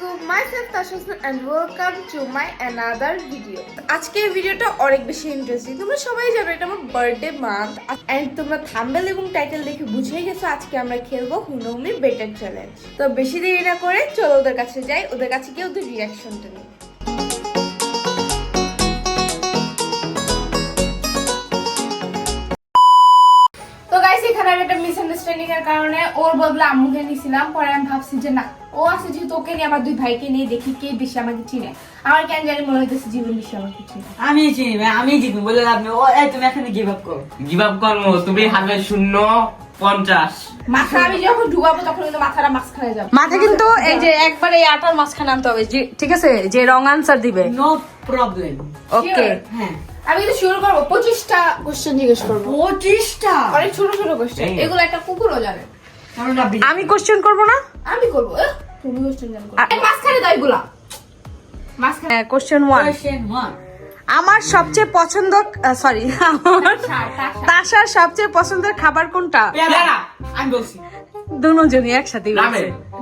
আলাইকুম myself and welcome to my another video আজকের ভিডিওটা অনেক বেশি ইন্টারেস্টিং তোমরা সবাই জানো, এটা আমার বার্থডে মান্থ এন্ড তোমরা থাম্বেল এবং টাইটেল দেখে বুঝেই গেছো আজকে আমরা খেলব হুনুমি বেটার চ্যালেঞ্জ তো বেশি দেরি না করে চলো ওদের কাছে যাই, ওদের কাছে গিয়ে ওদের রিয়াকশনটা নিই। এর কারণে ওর বদলে আম্মুকে নিছিলাম পরে আমি ভাবছি যে না ও আছে যেহেতু ওকে নিয়ে আমার দুই ভাইকে নিয়ে দেখি কে বেশি আমাকে চিনে। আমার কেন জানি মনে হইতেছে জীবন বেশি আমাকে চিনে। আমি চিনি ভাই আমি জিতবো বলে লাভ নেই। ও এই তুমি এখানে গিভ আপ করো। গিভ আপ কর্ম তুমি হারবে শূন্য পঞ্চাশ। মাথা আমি যখন ডুবাবো তখন কিন্তু মাথাটা মাঝখানে যাবে। মাথা কিন্তু এই যে একবার এই আটার মাঝখানে আনতে হবে ঠিক আছে? যে রং আনসার দিবে। নো প্রবলেম ওকে হ্যাঁ। আমি কিন্তু শুরু করব পঁচিশটা কোশ্চেন জিজ্ঞেস করব। পঁচিশটা? অনেক ছোট ছোট কোশ্চেন এগুলো একটা কুকুরও জানে। আমি কোশ্চেন করব না? আমি করব তুমি কোশ্চেন জানো মাঝখানে দাও এগুলা। মাঝখানে হ্যাঁ কোশ্চেন ওয়ান কোয়েশ্চেন ওয়ান আমার সবচেয়ে পছন্দ সরি। তাসার সবচেয়ে পছন্দের খাবার কোনটা? আমি বলছি। দুজনই একসাথে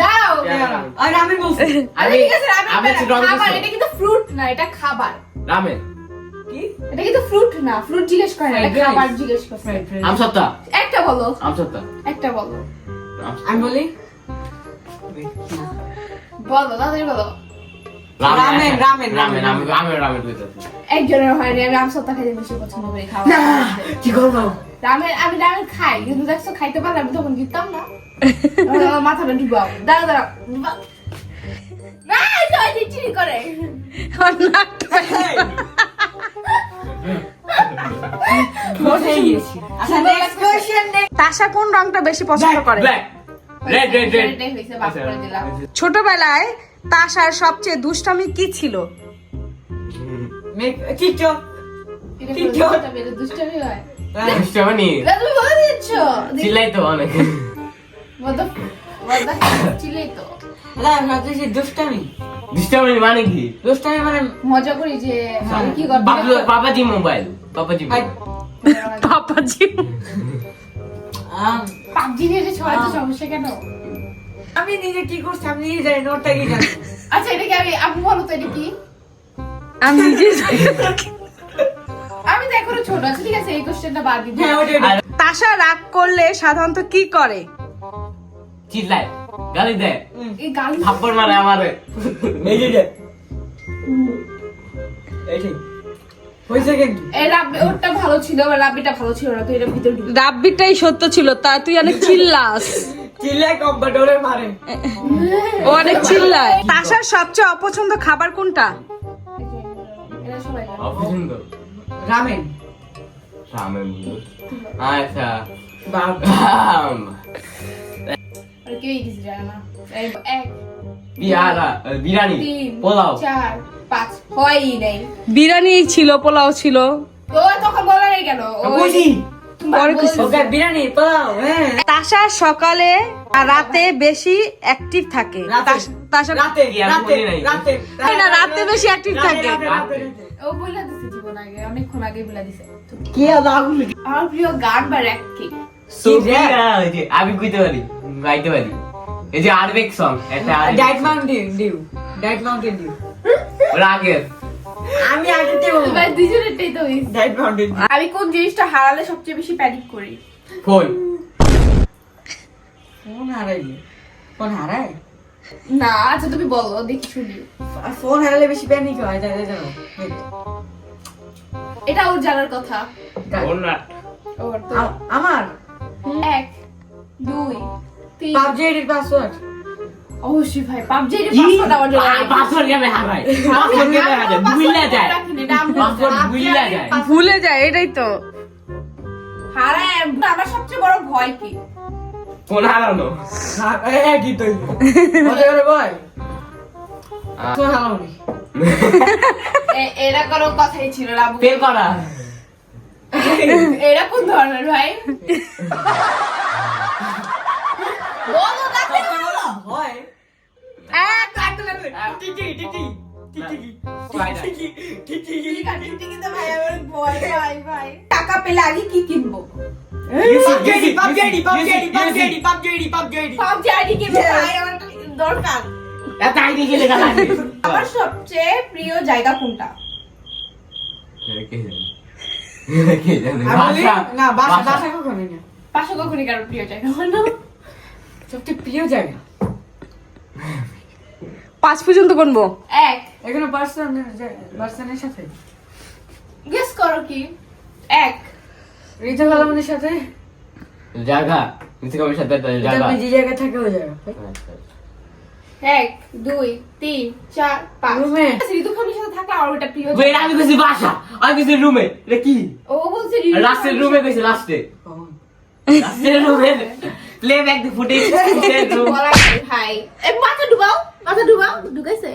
দাও। আমি বলছি। ঠিক আছে রামেন আমি হচ্ছে রং খাবার এটা কিন্তু ফ্রুট না এটা খাবার। রামেন কি? এটা কিন্তু ফ্রুট না ফ্রুট জিজ্ঞেস করে না এটা খাবার জিজ্ঞেস করছে। আমসত্তা একটা বলো। আমসত্তা একটা বলো। আমি বলি? বলো তাড়াতাড়ি বলো। Ramen, ramen, ramen ramen. আমি আমি রামেন কইতাছি একজনের হয়নি আমি রাম সত্তা খাইতে বেশি পছন্দ করি খাওয়া কি করব? রামের আমি রামের খাই কিন্তু দেখছ খাইতে পারলে আমি তখন জিততাম না। মাথাটা ডুবাও। দাঁড়া দাঁড়া ডুবাও। না এটা চিনি করে। তাসা কোন রংটা বেশি পছন্দ করে? দিলাম। ছোটবেলায় তাসার সবচেয়ে দুষ্টামি কি ছিল। দুষ্টামি, দুষ্টামি। হয় মানে কি? দুষ্টামি মানে মজা করি যে কি করব বাবা- বাবাজি মোবাইল বাবাজি ভাই, পাপাজি আম, পাবজি নিয়ে যে সমস্যা কেন? আমি নিজে কি করছি আমি নিজে জানি নোটটা কি জানি। আচ্ছা এটা কি আমি আপনি বলো তো এটা কি? আমি নিজে আমি তো এখনও ছোট আছি ঠিক আছে এই কোশ্চেনটা বাদ দিই। হ্যাঁ ওটা ওটা। রাগ করলে সাধারণত কি করে? চিল্লাই গালি দেয়। এই গাল থাপ্পড় মারে আমারে। এই ওরটা ভালো ছিল রাব্বিটা ভালো ছিল না তো এটা ভিতরে রাব্বিটাই সত্য ছিল তা তুই অনেক চিল্লাস। চিল্লায় ও অনেক চিল্লায়। তাসার সবচেয়ে অপছন্দ খাবার কোনটা? রামেন। রামেন। আচ্ছা। আর বিরিয়ানি পোলাও। চার। পাঁচ হয়ই নেই। বিরিয়ানি ছিল পোলাও ছিল। তো তখন বলা নেই কেন? বুঝি পরে কিছু। ওকে বিরিয়ানি পাও হ্যাঁ। তাসা সকালে আর রাতে বেশি অ্যাক্টিভ থাকে। রাতে। বেশি রাতে, থাকে। রাতে, রাতে, রাতে। ও বলে দিছে জীবন আগে অনেকক্ষণ আগে বলে দিছে। কি আর আমার প্রিয় গান বা র্যাপ কি? সুফিয়া, ওই যে আমি কইতে পারি গাইতে পারি। এই যে আরবেক সং একটা diet Mountain Dew diet Mountain Dew আমি আগে দেবো। এবার দুজনেরটাই তো হইছে। ডাইট আমি কোন জিনিসটা হারালে সবচেয়ে বেশি প্যানিক করি? ফোন। ফোন হারাইলে। ফোন হারায়? না আচ্ছা তুমি বলো দেখি শুনি। আর ফোন হারালে বেশি প্যানিক হয় তাই জানো এটা ওর জানার কথা। ফোন না। ওর তো আমার? এক দুই তিন। পাবজি এর পাসওয়ার্ড অবশ্যই ভাই পাবজি এর পাসওয়ার্ড আমার জন্য পাসওয়ার্ড কেমনে হারায় পাসওয়ার্ড কেমনে হারায় ভুলে যায়। পাসওয়ার্ড ভুলে যায়। ভুলে যায় এটাই তো। হারায় আমার সবচেয়ে বড় ভয় কি? ফোন হারানো? একই তো? মজা করে ভাই ফোন হারানো এ- এরা কোনো কথাই ছিল না পে করা। এরা কোন ধরনের ভাই? বলো হয় এক টিটি টিটি টিটি Spider. টিটি টিটি ঠিক আছে, ঠিক আছে ভাই, আমার ভয়, ভাই, ভাই। টাকা পেলে আগে কি কিনবো আমার সবচেয়ে প্রিয় জায়গা কোনটা বাসা না, বাসা বাসা। বাসা না। পাশে কখনই কারও প্রিয় জায়গা সবচেয়ে প্রিয় জায়গা? পাঁচ পর্যন্ত গুনবো। এক। এখানে পার্সনের পার্সনের সাথে? গেস করো কি? এক। ঋতু কালামানের সাথে? জায়গা সাথে জায়গা যে জায়গায় থাকে ওই জায়গা এক দুই তিন চার পাঁচ। রুমে। ঋতু খানের সাথে থাকলে আর ওটা প্রিয় জায়গা। আমি কইছি বাসা। আমি কইছি রুমে এটা কি? ও বলছে লাস্টের রুমে কইছি লাস্টে? লাস্টের রুমে প্লে ব্যাক দি ফুটেজ এ মাথা ডুবাও। মাথা ডুবাও ঢুকাইছে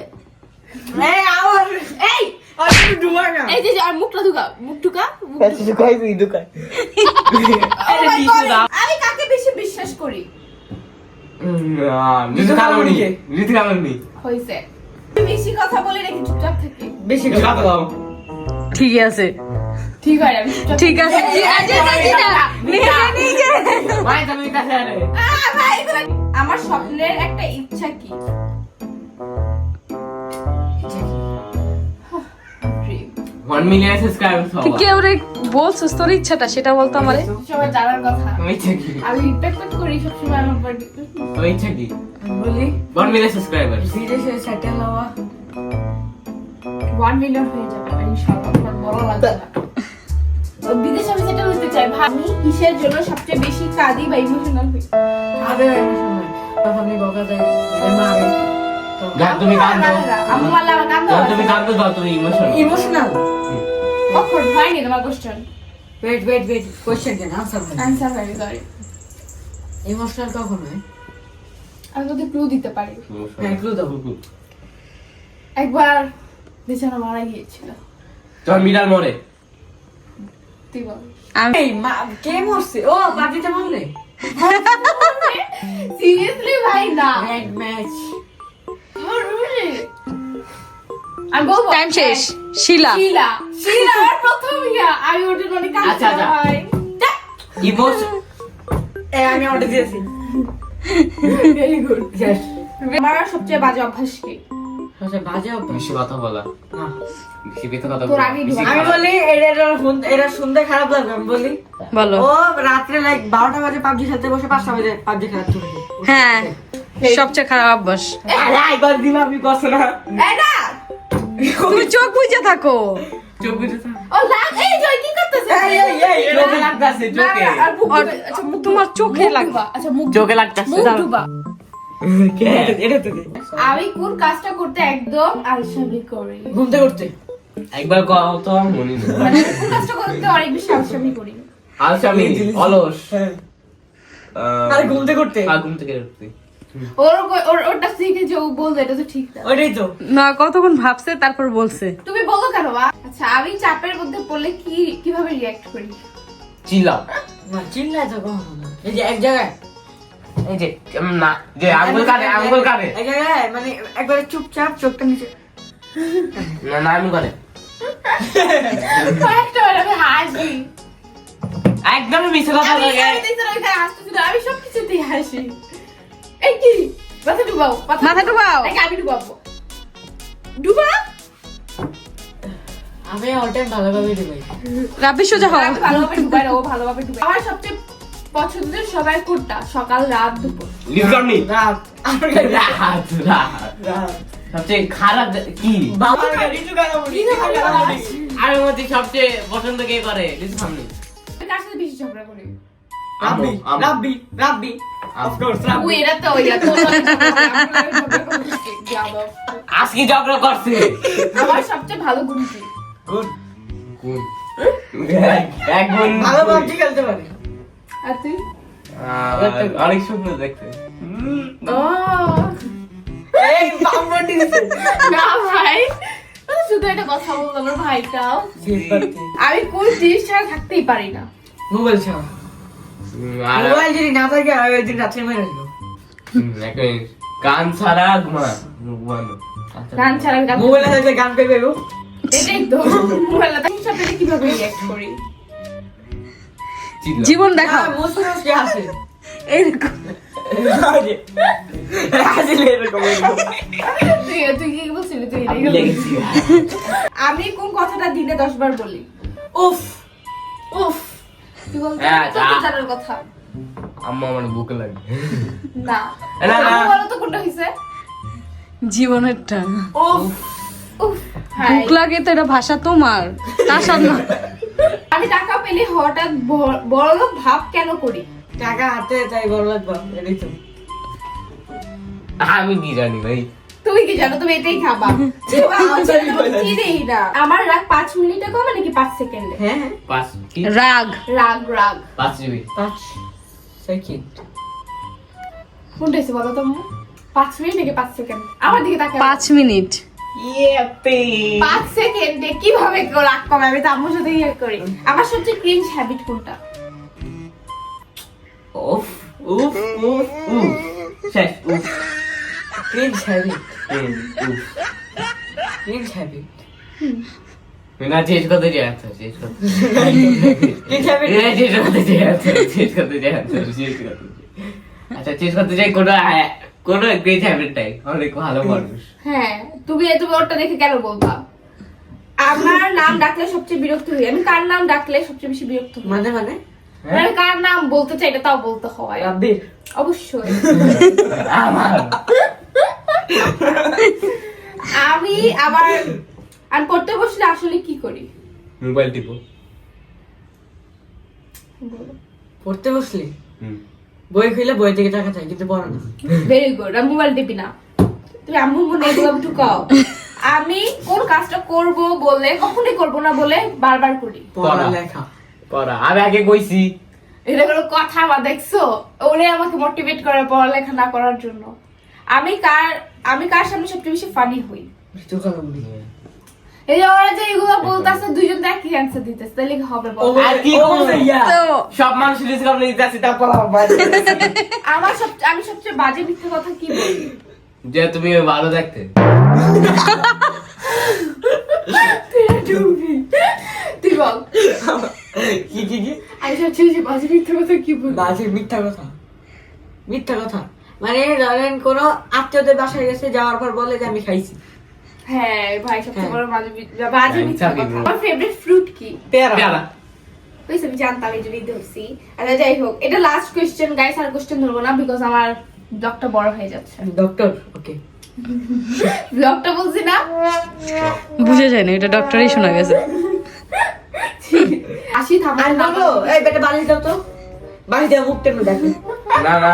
এই এই আর তুমি ডুবা না এই যে আর মুখটা ঢুকা মুখ ঢুকা মুখ Oh আমি কাকে বেশি বিশ্বাস করি ঋতু হইছে বেশি কথা বলে নাকি চুপচাপ থাকি বেশি কথা দাও ঠিক আছে ঠিক হয় আমি ঠিক আছে আমার স্বপ্নের একটা ইচ্ছা কি ওয়ান মিলিয়ন সাবস্ক্রাইবার তুই হওয়া কেউ রে বলছিস? তোর ইচ্ছাটা সেটা বলতো আমারে। সবাই জানার কথা। ওই ইচ্ছা কি? আমি রিপেক্ট করি সবসময় আমার বার্থডে ওই ইচ্ছা কি? বলি। ওয়ান মিলিয়ন সাবস্ক্রাইবার বিদেশে সেটেল হওয়া। ওয়ান মিলিয়ন হয়ে যাবে। ইনশাআল্লাহ বড় লাগবে বিদেশে আমি সেটেল হতে চাই। আমি কিসের জন্য সবচেয়ে বেশি কাঁদি বা ইমোশনাল হই? আরে আমি সময় তখন আমি বকা দেয়। মারে যা তুমি কান্দো আম্মু মাল্লা আমার কান্দো যা তুমি কান্দো দাও তুমি ইমোশনাল ইমোশনাল কখন? হয়নি তোমার question wait wait wait question কেন আনসার আনসার হয়নি সরি ইমোশনাল কখন হয়? আমি তোকে ক্লু দিতে পারি। হ্যাঁ, clue দাও। একবার বেচারা মারা গিয়েছিল। যখন মরে। তুই বল। আমি মা কে মরছে? ও পার্টিতে মারলে? সিরিয়াসলি ভাই না। রেড ম্যাচ টাইম শেষ। শিলা। শিলা। শিলা আমার প্রথম ইয়া। আমি ওটা অনেক আচ্ছা, আচ্ছা। ভাই ইমোশন এ আমি অর্ডার দিয়েছি। ভেরি গুড আমার সবচেয়ে বাজে অভ্যাস কি? আচ্ছা বাজে অভ্যাস? বেশি কথা বলা। বেশি বেশি কথা বলা। আমি বলি শুন- এটা শুনতে খারাপ লাগবে আমি বলি। বলো। ও রাত্রে লাইক বারোটা বাজে পাবজি খেলতে বসে পাঁচটা বাজে পাবজি খেলা শুরু করে। হ্যাঁ সবচেয়ে খারাপ অভ্যাস। একবার দিলাম আমি কষ্ট না। তুমি চোখ বুঝে থাকো। চোখ বুঝে থাক। ও লাগ এই জয় কি করতেছে? এই, এই, এই, এই, চোখে লাগতাছে চোখে। না, আর মুখ আর ডুবে- আচ্ছা তোমার চোখে লাগবে। আচ্ছা মুখ চোখে লাগতাছে মুখ ডুবা। আমি কোন কাজটা করতে একদম আলসামি করি। ঘুমতে করতে একবার কও তো মনে নেই। মানে কোন কাজটা করতে অনেক বেশি আলসামি করি। আলসামি অলস। হ্যাঁ। আরে ঘুমতে করতে আর ঘুম থেকে উঠতে। ওর ওর ওটা শিখে যে ও বলবে এটা তো ঠিক না। ওইটাই তো। না কতক্ষণ ভাবছে তারপর বলছে। তুমি বলো কেন আচ্ছা আমি চাপের মধ্যে পড়লে কি কীভাবে রিয়াক্ট করি? চিল্লাও। না তো কখনো না। এই যে এক জায়গায়। এই যে না যে আঙ্গুল কাটে আঙ্গুল কাটে। এক জায়গায় মানে একবারে চুপচাপ চোখটা নিচে। না না আঙ্গুল কাটে। কয়েকটা আমি হাসি। একদমই মিছে কথা আমি লাগে আমি দেখতে ওইখানে হাসতেছি না, আমি সব কিছুতেই হাসি। এই কি? মাথা ডুবাও মাথা ডুবাও। আমি ডুবাবো। ডুবা? আমি অল টাইম ভালোভাবে দেবাই রাব্বি সোজা হও। ভালোভাবে ডুবাই ও ভালোভাবে ডুবাই আমার সবচেয়ে পছন্দের সবাই কোনটা? সকাল রাত দুপুর। লিপটনি। রাত। রাত রাত রাত। সবচেয়ে খারাপ কি? বাবার গাড়ি তো গাড়ি আর মধ্যে সবচেয়ে পছন্দ কে করে? লিসু সামনে। আমি কার সাথে বেশি ঝগড়া করি? রাব্বি রাব্বি রাব্বি। আজকে ঝগড়া করছে। আমার সবচেয়ে ভালো গুণ কি গুড। গুণ এক- এক গুণ ভালো পাবজি খেলতে পারে। আর তুই? অনেক সুন্দর দেখতে। ও। এই বামবন্ডি না ভাই। শুধু একটা কথা বলব আমার ভাইটাও। আমি কোন জিনিস ছাড়া থাকতেই পারি না। মোবাইল ছাড়া। মোবাইল যদি না থাকে আমি একদিন রাত্রে মেরে দিল উম, এক মিনিট। গান ছাড়া ঘুমা ঘুমানো। গান ছাড়া আমি গান মোবাইলে থাকলে গান পেয়ে পেবো এটাই তো মোবাইলে তার সাথে কীভাবে রিঅ্যাক্ট করি? জীবন এরকম। তুই আমি আমি কোন কথাটা দিনে দশ বার বলি? উফ। উফ। তুই বলতে হ্যাঁ, তোর তো যা। জানার কথা। আম্মা আমার বুকে লাগে না। না, না। বলো তো কোনটা হইছে? জীবনেরটা উফ উফ ভুক লাগে তো এটা ভাষা তোমার। তাসার না। আমি টাকা পেলে হঠাৎ ব- বড়লোক ভাব কেন করি? টাকা হাতে তাই বড় লাগবে এটাই তো। আমি কি জানি ভাই? তুমি কি জানো? তুমি এটাই খাবা। কি দেই না। আমার রাগ পাঁচ মিনিটে কমে নাকি পাঁচ সেকেন্ডে? হ্যাঁ। রাগ। রাগ রাগ। পাঁচ জিবি পাঁচ সেকেন্ড। কোনটা হয়েছে বলো তো পাঁচ মিনিট নাকি পাঁচ সেকেন্ড? আমার দিকে তাকে পাঁচ মিনিট। পাঁচ সেকেন্ডে কীভাবে রাগ কমে? আমি তো আম্মুর সাথে ইয়ে করি। আমার সবচেয়ে ক্রিঞ্জ হ্যাবিট কোনটা? উফ উফ উফ উফ। শেষ উফ। হ্যাবিট হুম, উফ ক্রিঞ্জ হ্যাবিট না চেঞ্জ করতে চাই আচ্ছা চেঞ্জ করতে চেঞ্জ করতে চাই আচ্ছা চেঞ্জ করতে চেঞ্জ করতে চাই আচ্ছা চেঞ্জ করতে চাই কোনো আ- কোনো গ্রেট হ্যাবিট নাই। অনেক ভালো মানুষ। হ্যাঁ তুমি তুমি ওরটা দেখে কেন বলবা? আমার নাম ডাকলে সবচেয়ে বিরক্ত হই। আমি কার নাম ডাকলে সবচেয়ে বেশি বিরক্ত হই? মানে মানে? মানে কার নাম বলতে চাই এটা তাও বলতে হয়। অবশ্যই। আমার। আমি আবার আমি পড়তে বসলে আসলে কি করি? মোবাইল টিপো। পড়তে বসলি? বই খুলে বই থেকে টাকা চাই কিন্তু পড়া না। ভেরি গুড আমি মোবাইল টিপি না। তুমি আম্মু মনে এগুলো একটু কও। আমি কোন কাজটা করব বলে কখনোই করব না বলে বারবার করি। পড়া পড়া। লেখা। পড়া। আমি আগে কইছি। এটা কোনো কথা বা দেখছ? ওরে আমাকে মোটিভেট করে পড়ালেখা না করার জন্য। আমি কার আমি কার সামনে সবচেয়ে বেশি ফানি হই? কলম এই যে ওরা যে এগুলো বলতেছে দুইজন তো একই অ্যান্সার দিতেছে তাহলে কি হবে বল? আর কি করব? সব মানুষ রিলিজ করে দিতে আসি তারপর আমার আমার সব আমি সবচেয়ে বাজে মিথ্যে কথা কি বলি? যে তুমি ভালো দেখতে। তুই বল। কি কি কি? আমি সবচেয়ে বাজে মিথ্যে কথা কি বলি? বাজে মিথ্যা কথা। মিথ্যা কথা। মানে ধরেন কোনো আত্মীয়দের বাসায় গেছে যাওয়ার পর বলে যে আমি খাইছি। হ্যাঁ ভাই সবচেয়ে হ্যাঁ। বড় বাজে বাজে মিথ্যে চাবি কথা। বল। আমার ফেভারিট ফ্রুট কি? পেয়ারা। পেয়ারা। আমি জানতাম এই জন্যই ধরছি। আচ্ছা যাই হোক এটা লাস্ট কোয়েশ্চেন গাইস আর কোয়েশ্চেন ধরবো না বিকজ আমার ব্লগটা বড় হয়ে যাচ্ছে। ডক্টর ওকে ব্লগটা বলছি না? বুঝে যায় না এটা ডক্টরই শোনা গেছে। আসি থামা আর বলো এই বেটা বালিশ দাও তো। বালিশ দেওয়া মুখ টেনে দেখো। না না।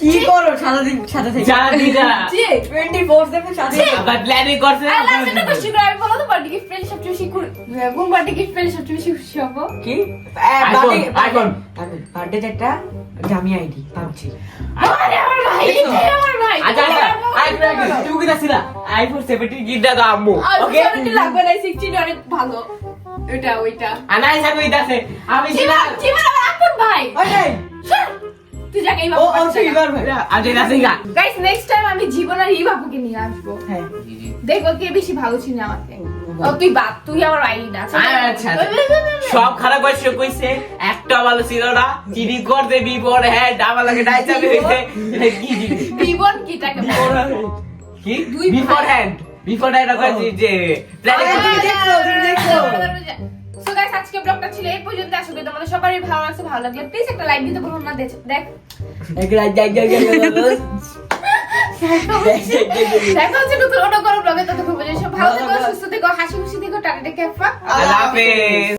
কি করো সারাদিন সাথে থেকে যারা দিদা। জি টোয়েন্টি ফোর সেভেন সাথে আবার প্ল্যানিং করছে লাস্ট একটা কোশ্চেন করে আমি বলো তো বার্থডে গিফট পেলে সবচেয়ে বেশি খুশি কোন বার্থডে গিফট পেলে সবচেয়ে বেশি খুশি হব? কি? iPhone, iPhone। বার্থডে একটা জামি আইডি পাবজি আরে আমার ভাই আমার ভাই। আচ্ছা আচ্ছা। আইফোন তুমি কি দাসিলা আইফোন 17 গিফট দাও আম্মু ওকে ওকে লাগবে না 16 অনেক ভালো। ওইটা ওইটা। আনাই দাসে আমি ছিলাম জীবন আপন ভাই। শোন, তুই যাকে এই ও বাবু ও ঠিক ভাই আমি দাসিগা গাইস নেক্সট টাইম আমি জীবন আর এই বাবুকে নিয়ে আসব হ্যাঁ দেখো কে বেশি ভালো চিনে আমাকে ও তুই বাদ তুই আমার আইডি না আচ্ছা, আচ্ছা। সব খারাপ বয়সে কইছে একটা ভালো ছিল না চিনি করতে বিপর হ্যাঁ ডাবা লাগে ডাই চাবি হইছে কি জীবন কি তাকে? কি দুই বিফোর। হ্যান্ড বিফোর হ্যান্ড কইছি যে প্ল্যানিং আরে, দেখো, দেখো। So গাইস আজকে ব্লগটা ছিল এই পর্যন্ত। আশা করি তোমাদের সবারই ভালো লাগছে ভালো লাগলে প্লিজ একটা লাইক দিতে ভুলো না। দেখ- দেখা। হচ্ছে নতুন অন্য কোনো ব্লগে ততক্ষণ পর্যন্ত সব ভালো থেকো সুস্থ থেকো হাসি খুশি থেকো টাটা টেক কেয়ার আল্লাহ হাফেজ।